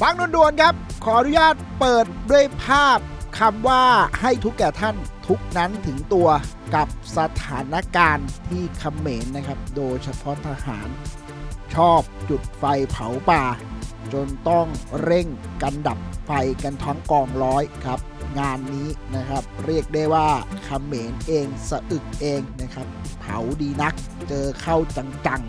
ฟังด่วนๆครับ ขออนุญาตเปิดด้วยภาพคำว่าให้ทุกแก่ท่านทุกนั้นถึงตัวกับสถานการณ์ที่เขมรนะครับ โดยเฉพาะทหาร ชอบจุดไฟเผาป่า จนต้องเร่งกันดับไฟกันท้องกองร้อยครับ งานนี้นะครับ เรียกได้ว่าเขมรเองสะอึกเองนะครับ เผาดีนักเจอเข้าจังๆฟัง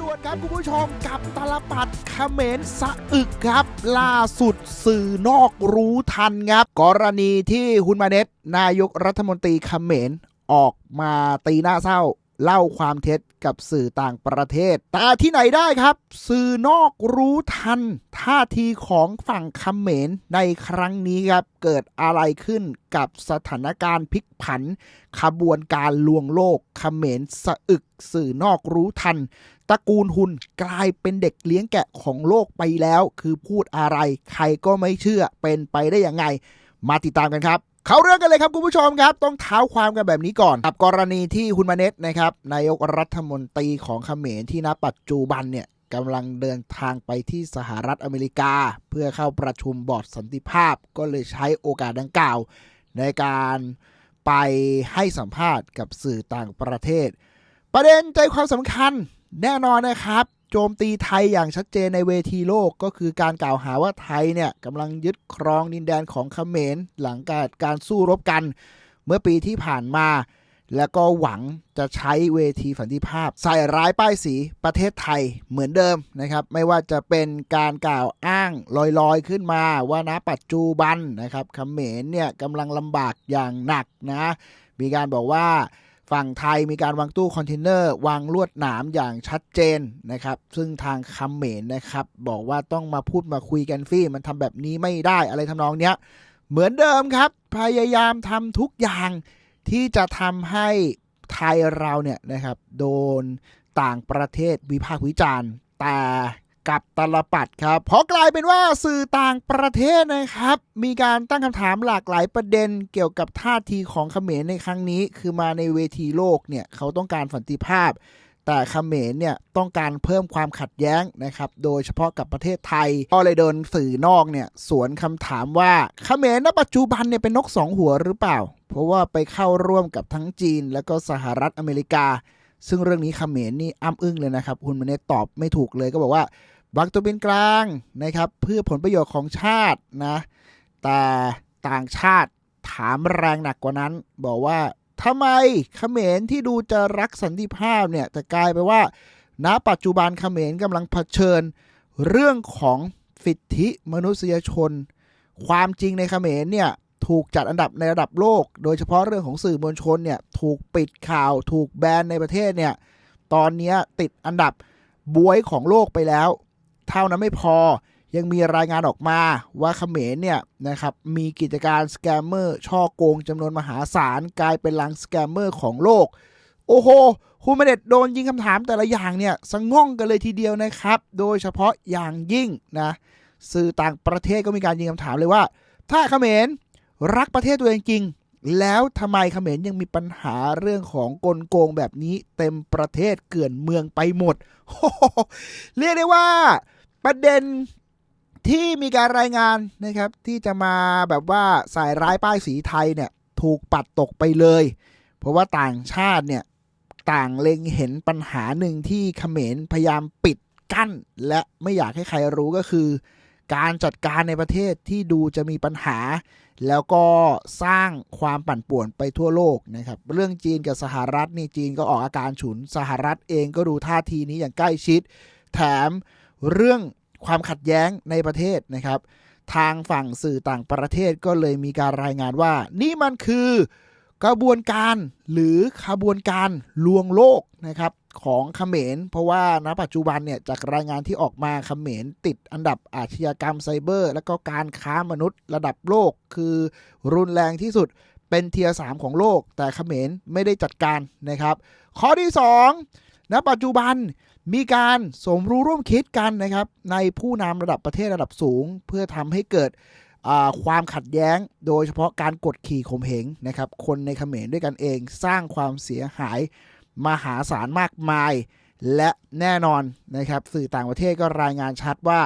ด่วนครับคุณผู้ชมกับตลปัดเขมรสะอึกครับ ล่าสุดสื่อนอกรู้ทันครับ กรณีที่ฮุนมาเน็ตนายกรัฐมนตรีเขมรออกมาตีหน้าเศร้าเล่าความเท็จกับสื่อต่างประเทศ แต่ที่ไหนได้ครับ สื่อนอกรู้ทัน ท่าทีของฝั่งเขมรในครั้งนี้ครับ เกิดอะไรขึ้นกับสถานการณ์พลิกผัน ขบวนการลวงโลกเขมรสะอึก สื่อนอกรู้ทัน ระกูลหุนกลายเป็นเด็กเลี้ยงแกะของโลกไปแล้ว คือพูดอะไร ใครก็ไม่เชื่อเป็นไปได้ยังไง มาติดตามกันครับ เขาเรื่องกันเลยครับคุณผู้ชมครับ ต้องเท้าความกันแบบนี้ก่อนกับกรณีที่ฮุนมาเน็ตนะครับนายกรัฐมนตรีของเขมรที่ณปัจจุบันเนี่ยกำลังเดินทางไปที่สหรัฐอเมริกา เพื่อเข้าประชุมบอร์ดสันติภาพ ก็เลยใช้โอกาสดังกล่าว ในการไปให้สัมภาษณ์กับสื่อต่างประเทศ ประเด็นใจความสำคัญ แน่นอนนะครับโจมตีไทยอย่างชัดเจนในเวทีโลกก็คือการกล่าวหาว่าไทยเนี่ยกำลังยึดครองดินแดนของเขมรหลังการการสู้รบกัน เมื่อปีที่ผ่านมา แล้วก็หวังจะใช้เวทีสันติภาพ ใส่ร้ายป้ายสีประเทศไทยเหมือนเดิมนะครับ ไม่ว่าจะเป็นการกล่าวอ้างลอยๆขึ้นมาว่าณปัจจุบันนะครับเขมรเนี่ยกำลังลำบากอย่างหนักนะ มีการบอกว่า ฝั่งไทยมีการวางตู้คอนเทนเนอร์วางลวดหนามอย่างชัดเจนนะครับ ซึ่งทางคำเมรนะครับ บอกว่าต้องมาพูดมาคุยกันฟี่ มันทำแบบนี้ไม่ได้อะไรทำนองเนี้ย เหมือนเดิมครับ พยายามทำทุกอย่างที่จะทำให้ไทยเราเนี่ยนะครับ โดนต่างประเทศวิพากษ์วิจารณ์ แต่ กับตลปัดครับ เพราะกลายเป็นว่าสื่อต่างประเทศนะครับ มีการตั้งคำถามหลากหลายประเด็นเกี่ยวกับท่าทีของเขมรในครั้งนี้ คือมาในเวทีโลกเนี่ยเขาต้องการสันติภาพ แต่เขมรเนี่ยต้องการเพิ่มความขัดแย้งนะครับ โดยเฉพาะกับประเทศไทย ก็เลยโดนสื่อนอกเนี่ยสวนคำถามว่าเขมรณปัจจุบันเนี่ยเป็นนกสองหัวหรือเปล่า เพราะว่าไปเข้าร่วมกับทั้งจีน และก็สหรัฐอเมริกา ซึ่งเรื่องนี้เขมรนี่อ้ำอึ้งเลยนะครับ คุณมเนตตอบไม่ถูกเลยก็บอกว่าวางตัวเป็นกลางนะครับ เพื่อผลประโยชน์ของชาตินะแต่ต่างชาติถามแรงหนักกว่านั้น บอกว่าทำไมเขมรที่ดูจะรักสันติภาพเนี่ยแต่กลายไปว่า ณ ปัจจุบันเขมรกำลังเผชิญเรื่องของสิทธิมนุษยชน ความจริงในเขมรเนี่ย ถูกจัดอันดับในระดับโลก โดยเฉพาะเรื่องของสื่อมวลชนเนี่ยถูกปิดข่าว ถูกแบนในประเทศเนี่ยตอนนี้ติดอันดับบวยของโลกไปแล้ว เท่านั้นไม่พอยังมีรายงานออกมาว่าเขมรเนี่ยนะครับมีกิจการสแกมเมอร์ช่อโกงจำนวนมหาศาลกลายเป็นลังสแกมเมอร์ของโลก โอ้โห คุณมเด็ดโดนยิงคำถามแต่ละอย่างเนี่ยสง่องกันเลยทีเดียวนะครับ โดยเฉพาะอย่างยิ่งนะสื่อต่างประเทศก็มีการยิงคำถามเลยว่า ถ้าเขมร รักประเทศตัวเองจริง แล้วทำไมเขมรยังมีปัญหาเรื่องของกลโกงแบบนี้เต็มประเทศเกลื่อนเมืองไปหมด เรียกได้ว่าประเด็นที่มีการรายงานนะครับ ที่จะมาแบบว่าใส่ร้ายป้ายสีไทยเนี่ย ถูกปัดตกไปเลย เพราะว่าต่างชาติเนี่ย ต่างเล็งเห็นปัญหาหนึ่งที่เขมรพยายามปิดกั้น และไม่อยากให้ใครรู้ก็คือ การจัดการในประเทศที่ดูจะมีปัญหา แล้วก็สร้างความปั่นป่วนไปทั่วโลกนะครับ เรื่องจีนกับสหรัฐนี่จีนก็ออกอาการฉุนสหรัฐเองก็ดูท่าทีนี้อย่างใกล้ชิด แถมเรื่องความขัดแย้งในประเทศนะครับ ทางฝั่งสื่อต่างประเทศก็เลยมีการรายงานว่า นี่มันคือ กระบวนการหรือขบวนการลวงโลกนะครับของเขมร เพราะว่าณปัจจุบันเนี่ยจากรายงานที่ออกมาเขมรติดอันดับอาชญากรรมไซเบอร์ และก็การค้ามนุษย์ระดับโลก คือรุนแรงที่สุดเป็นเทียร์สามของโลก แต่เขมรไม่ได้จัดการนะครับ ข้อที่ 2 ณปัจจุบันมีการสมรู้ร่วมคิดกันนะครับในผู้นำระดับประเทศระดับสูง เพื่อทำให้เกิด ความขัดแย้งโดยเฉพาะการกดขี่ข่มเหงนะครับ คนในเขมรด้วยกันเองสร้างความเสียหายมหาศาลมากมาย และแน่นอนนะครับ สื่อต่างประเทศก็รายงานชัดว่า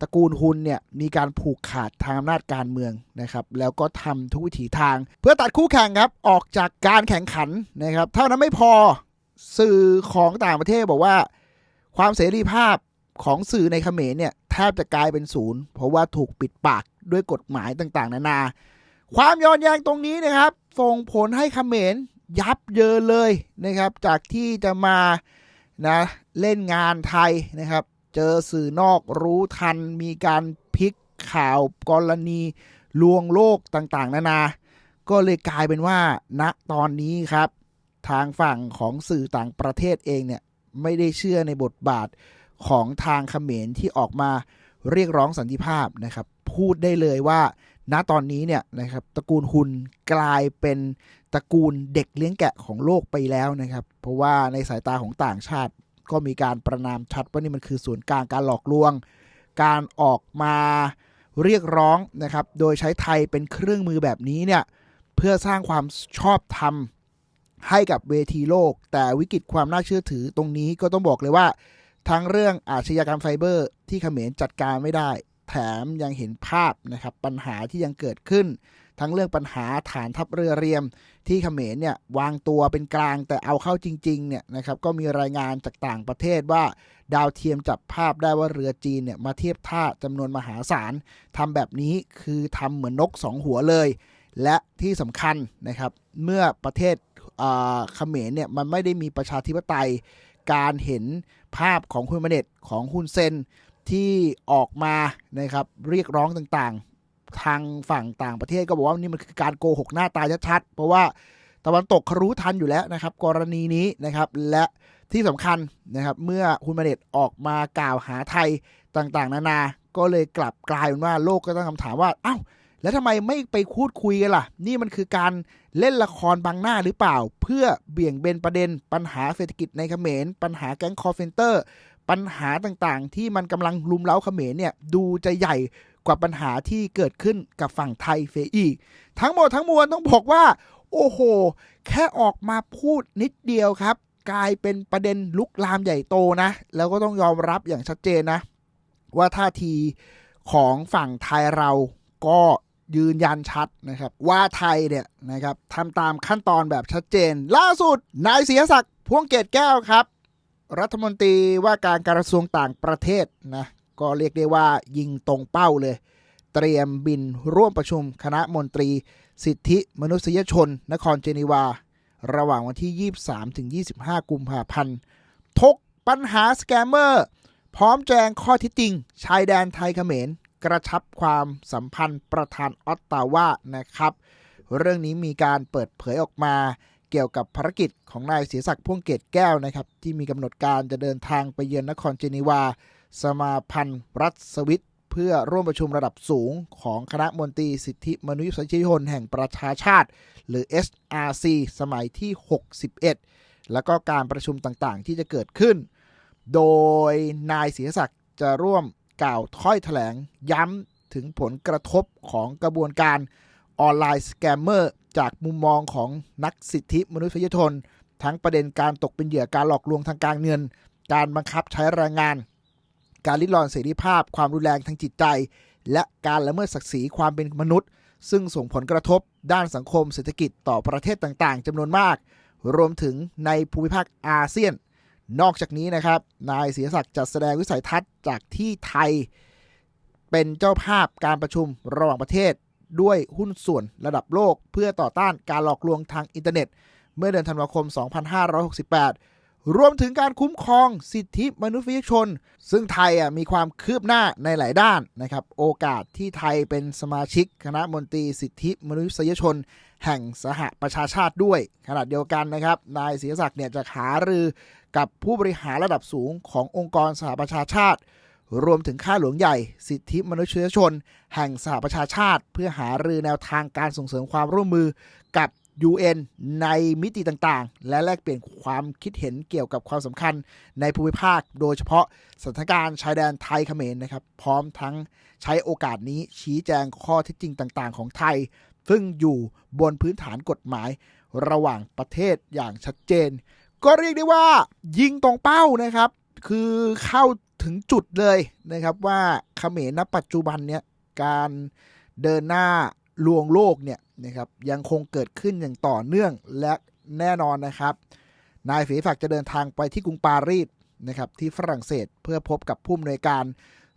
ตระกูลฮุนเนี่ยมีการผูกขาดทางอำนาจการเมืองนะครับ แล้วก็ทำทุกวิถีทาง เพื่อตัดคู่แข่งครับ ออกจากการแข่งขันนะครับ เท่านั้นไม่พอสื่อของต่างประเทศบอกว่า ความเสรีภาพของสื่อในเขมรเนี่ยแทบจะกลายเป็นศูนย์ เพราะว่าถูกปิดปาก ด้วยกฎหมายต่างๆ นานา ความย้อนแย้งตรงนี้นะครับ ส่งผลให้เขมรยับเยินเลยนะครับ จากที่จะมานะเล่นงานไทยนะครับ เจอสื่อนอกรู้ทันมีการพลิกข่าวกรณีลวงโลกต่างๆ นานา ก็เลยกลายเป็นว่าณตอนนี้ครับ ทางฝั่งของสื่อต่างประเทศเองเนี่ยไม่ได้เชื่อในบทบาทของทางเขมรที่ออกมาเรียกร้องสันติภาพนะครับ พูดได้เลยว่า ณตอนนี้เนี่ยนะครับตระกูลฮุนกลายเป็นตระกูลเด็กเลี้ยงแกะของโลกไปแล้วนะครับ เพราะว่าในสายตาของต่างชาติก็มีการประนามชัดว่านี่มันคือศูนย์กลางการหลอกลวง การออกมาเรียกร้องนะครับ โดยใช้ไทยเป็นเครื่องมือแบบนี้เนี่ยเพื่อสร้างความชอบธรรมให้กับเวทีโลก แต่วิกฤตความน่าเชื่อถือตรงนี้ก็ต้องบอกเลยว่า ทั้งเรื่องอาชญากรรมไฟเบอร์ที่เขมรจัดการไม่ได้ แถมยังเห็นภาพนะครับปัญหาที่ยังเกิดขึ้น ทั้งเรื่องปัญหาฐานทัพเรือเรียม ที่เขมรเนี่ยวางตัวเป็นกลางแต่เอาเข้าจริงๆเนี่ยนะครับก็มีรายงานจากต่างประเทศว่า ดาวเทียมจับภาพได้ว่าเรือจีนเนี่ยมาเทียบท่าจำนวนมหาศาลทำแบบนี้คือทำเหมือนนกสองหัวเลย และที่สำคัญนะครับเมื่อประเทศเขมรเนี่ยมันไม่ได้มีประชาธิปไตยการเห็นภาพของคุณมเนตของฮุนเซน ที่ออกมานะครับเรียกร้องต่างๆ ทางฝั่งต่างประเทศก็บอกว่านี่มันคือการโกหกหน้าตาชัดๆเพราะว่าตะวันตกเขารู้ทันอยู่แล้วนะครับ กรณีนี้นะครับและที่สำคัญนะครับ เมื่อคุณมาเน็ตออกมากล่าวหาไทยต่างๆ นานา ก็เลยกลับกลายเป็นว่าโลกก็ตั้งคำถามว่าอ้าวแล้วทำไมไม่ไปพูดคุยกันล่ะ นี่มันคือการเล่นละครบังหน้าหรือเปล่า เพื่อเบี่ยงเบนประเด็นปัญหาเศรษฐกิจในเขมร ปัญหาแก๊งคอร์เซนเตอร์ ปัญหาต่างๆ ที่มันกำลังลุมเล้าเขมรเนี่ยดูจะใหญ่กว่าปัญหาที่เกิดขึ้นกับฝั่งไทยเฟยอีก ทั้งหมดทั้งมวลต้องบอกว่า โอ้โห แค่ออกมาพูดนิดเดียวครับ กลายเป็นประเด็นลุกลามใหญ่โตนะ แล้วก็ต้องยอมรับอย่างชัดเจนนะ ว่าท่าทีของฝั่งไทยเราก็ยืนยันชัดนะครับ ว่าไทยเนี่ยนะครับทำตามขั้นตอนแบบชัดเจน ล่าสุดนายเสียศักดิ์พ่วงเกตแก้วครับ รัฐมนตรีว่าการกระทรวงต่างประเทศนะก็เรียกได้ว่ายิงตรงเป้าเลย เตรียมบินร่วมประชุมคณะมนตรี สิทธิมนุษยชน นครเจนีวา ระหว่างวันที่ 23ถึง25 กุมภาพันธ์ทกปัญหาสแกมเมอร์ พร้อมแจงข้อที่จริง ชายแดนไทยเขมร กระชับความสัมพันธ์ประธานออตตาวานะครับ เรื่องนี้มีการเปิดเผยออกมา เกี่ยวกับภารกิจของนายเสียศักดิ์พ่วงเกตแก้วนะครับ ที่มีกำหนดการจะเดินทางไปเยือนนครเจนีวา สมาพันธ์รัฐสวิตเพื่อร่วมประชุมระดับสูงของคณะมนตรีสิทธิมนุษยชนแห่งประชาชาติ หรือ SRC สมัยที่ 61 แล้วก็การประชุมต่างๆ ที่จะเกิดขึ้น โดยนายเสียศักดิ์จะร่วมกล่าวถ้อยแถลงย้ำถึงผลกระทบของกระบวนการออนไลน์สแกมเมอร์ จากมุมมองของนักสิทธิมนุษยชน ทั้งประเด็นการตกเป็นเหยื่อการหลอกลวงทางการเงิน การบังคับใช้แรงงาน การลิดรอนเสรีภาพ ความรุนแรงทางจิตใจ และการละเมิดศักดิ์ศรีความเป็นมนุษย์ ซึ่งส่งผลกระทบด้านสังคมเศรษฐกิจต่อประเทศต่างๆจำนวนมาก รวมถึงในภูมิภาคอาเซียน นอกจากนี้นะครับ นายเสียศักดิ์จัดแสดงวิสัยทัศน์จากที่ไทย เป็นเจ้าภาพการประชุมระหว่างประเทศ ด้วยหุ้นส่วนระดับโลก เพื่อต่อต้านการหลอกลวงทางอินเทอร์เน็ต เมื่อเดือนธันวาคม 2568 รวมถึงการคุ้มครองสิทธิมนุษยชน ซึ่งไทยมีความคืบหน้าในหลายด้านนะครับ โอกาสที่ไทยเป็นสมาชิกคณะมนตรีสิทธิมนุษยชน แห่งสหประชาชาติด้วย ขณะเดียวกันนะครับ นายเสียศักดิ์เนี่ยจะหารือกับผู้บริหารระดับสูงขององค์กรสหประชาชาติ รวมถึงข้าหลวงใหญ่สิทธิมนุษยชน แห่งสหประชาชาติ เพื่อหารือแนวทางการส่งเสริมความร่วมมือกับ UN ในมิติต่างๆ และแลกเปลี่ยนความคิดเห็นเกี่ยวกับความสำคัญในภูมิภาค โดยเฉพาะสถานการณ์ชายแดนไทยเขมรนะครับ พร้อมทั้งใช้โอกาสนี้ชี้แจงข้อเท็จจริงต่างๆ ของไทย ซึ่งอยู่บนพื้นฐานกฎหมายระหว่างประเทศอย่างชัดเจน ก็เรียกได้ว่ายิงตรงเป้านะครับ คือเข้า ถึงจุดเลยนะครับว่าเขมรณปัจจุบันเนี่ยการเดินหน้าลวงโลกเนี่ยนะครับยังคงเกิดขึ้นอย่างต่อเนื่องและแน่นอนนะครับ นายฝีฝักจะเดินทางไปที่กรุงปารีสนะครับที่ฝรั่งเศสเพื่อพบกับผู้อำนวยการ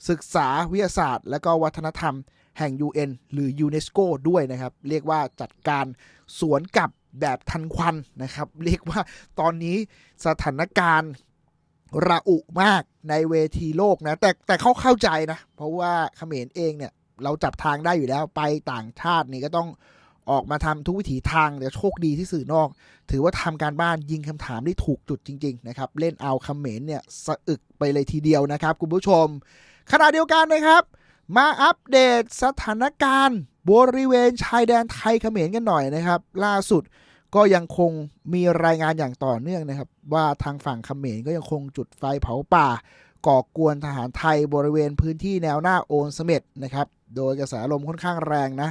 ศึกษาวิทยาศาสตร์ และก็วัฒนธรรมแห่ง UN หรือยูเนสโกด้วยนะครับ เรียกว่าจัดการสวนกลับแบบทันควันนะครับ เรียกว่าตอนนี้สถานการณ์ระอุมาก ในเวทีโลกนะ แต่แต่เขาเข้าใจนะ เพราะว่าเขมรเองเนี่ย เราจับทางได้อยู่แล้วไปต่างชาตินี่ก็ต้องออกมาทำทุกวิถีทางแต่โชคดีที่สื่อนอก ถือว่าทำการบ้านยิงคำถามได้ถูกจุดจริง ๆ นะครับ เล่นเอาเขมรเนี่ยสะอึกไปเลยทีเดียวนะครับ คุณผู้ชม ขณะเดียวกันนะครับ มาอัปเดตสถานการณ์ บริเวณชายแดนไทยเขมรกันหน่อยนะครับ ล่าสุด ก็ยังคงมีรายงานอย่างต่อเนื่องนะครับ ว่าทางฝั่งเขมรก็ยังคงจุดไฟเผาป่า ก่อกวนทหารไทยบริเวณพื้นที่แนวหน้าโอนเสเม็ดนะครับ โดยกระแสลมค่อนข้างแรงนะ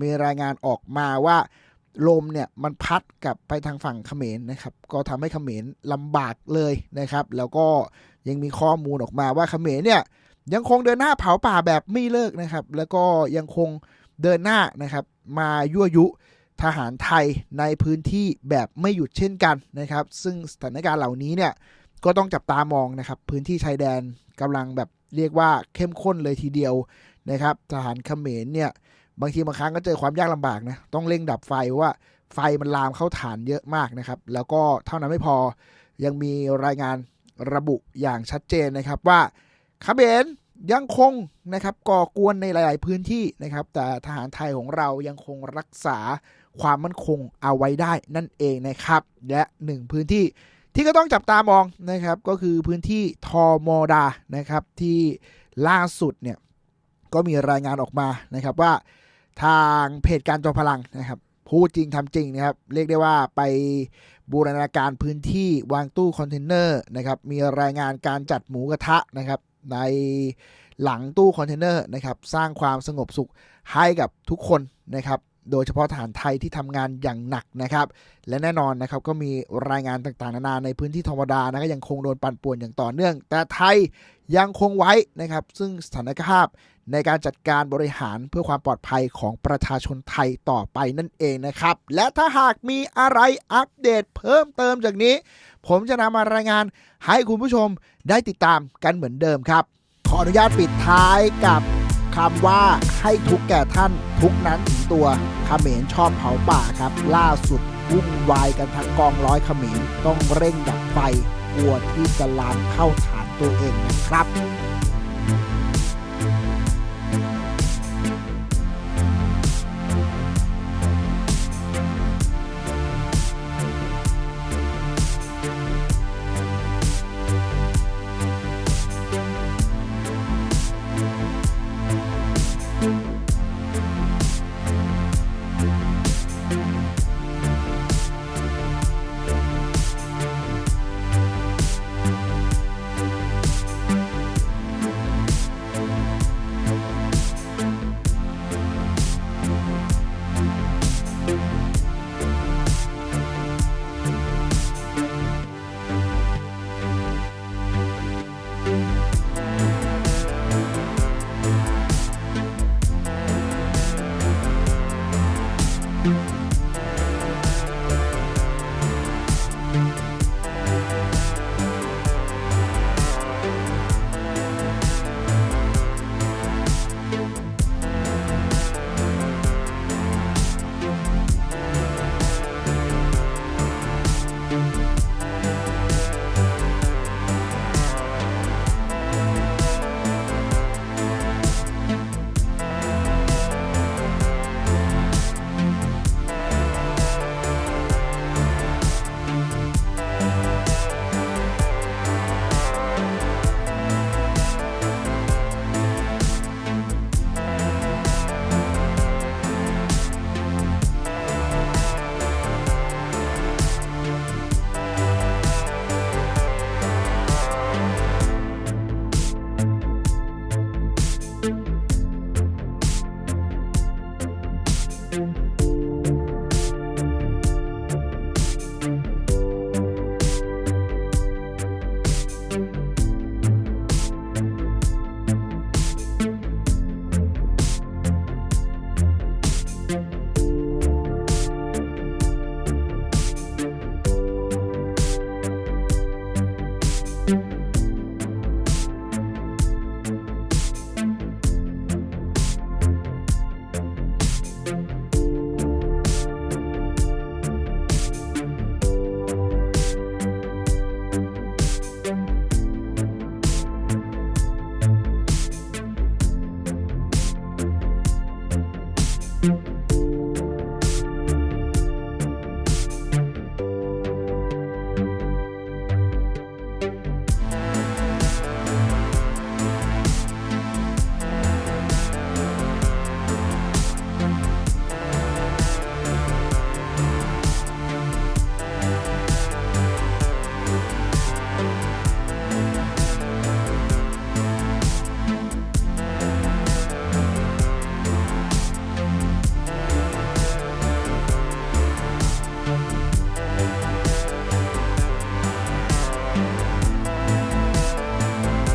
มีรายงานออกมาว่าลมเนี่ยมันพัดกลับไปทางฝั่งเขมรนะครับ ก็ทำให้เขมรลำบากเลยนะครับ แล้วก็ยังมีข้อมูลออกมาว่าเขมรเนี่ยยังคงเดินหน้าเผาป่าแบบไม่เลิกนะครับ แล้วก็ยังคงเดินหน้านะครับ มายั่วยุ ทหารไทยในพื้นที่แบบไม่หยุดเช่นกันนะครับ ซึ่งสถานการณ์เหล่านี้เนี่ยก็ต้องจับตามองนะครับ พื้นที่ชายแดนกำลังแบบเรียกว่าเข้มข้นเลยทีเดียวนะครับ ทหารเขมรเนี่ยบางทีบางครั้งก็เจอความยากลำบากนะต้องเร่งดับไฟว่าไฟมันลามเข้าฐานเยอะมากนะครับ แล้วก็เท่านั้นไม่พอยังมีรายงานระบุอย่างชัดเจนนะครับว่าเขมรยังคงนะครับก่อกวนในหลาย ๆ พื้นที่นะครับ แต่ทหารไทยของเรายังคงรักษา ความมั่นคงเอาไว้ได้นั่นเองนะครับ และหนึ่งพื้นที่ที่ก็ต้องจับตามองนะครับ ก็คือพื้นที่ทอมอดานะครับที่ล่าสุดเนี่ยก็มีรายงานออกมานะครับว่าทางเพจการจอมพลังนะครับพูดจริงทำจริงนะครับ เรียกได้ว่าไปบูรณาการพื้นที่วางตู้คอนเทนเนอร์นะครับมีรายงานการจัดหมูกระทะนะครับในหลังตู้คอนเทนเนอร์นะครับสร้างความสงบสุขให้กับทุกคนนะครับ โดยเฉพาะทหารไทยที่ทำงานอย่างหนักนะครับ และแน่นอนนะครับก็มีรายงานต่างๆ นานาในพื้นที่ธรรมดานะก็ยังคงโดนปั่นป่วนอย่างต่อเนื่อง แต่ไทยยังคงไว้นะครับ ซึ่งสถานภาพในการจัดการบริหารเพื่อความปลอดภัยของประชาชนไทยต่อไปนั่นเองนะครับ และถ้าหากมีอะไรอัปเดตเพิ่มเติมจากนี้ ผมจะนำมารายงานให้คุณผู้ชมได้ติดตามกันเหมือนเดิมครับ ขออนุญาตปิดท้ายกับ คำว่าให้ทุกแก่ท่านทุกนั้นถึงตัวเขมรชอบเผาป่าครับ ล่าสุดวุ่นวายกันทั้งกองร้อยเขมรต้องเร่งดับไฟกลัวที่จะลามเข้าฐานตัวเองนะครับ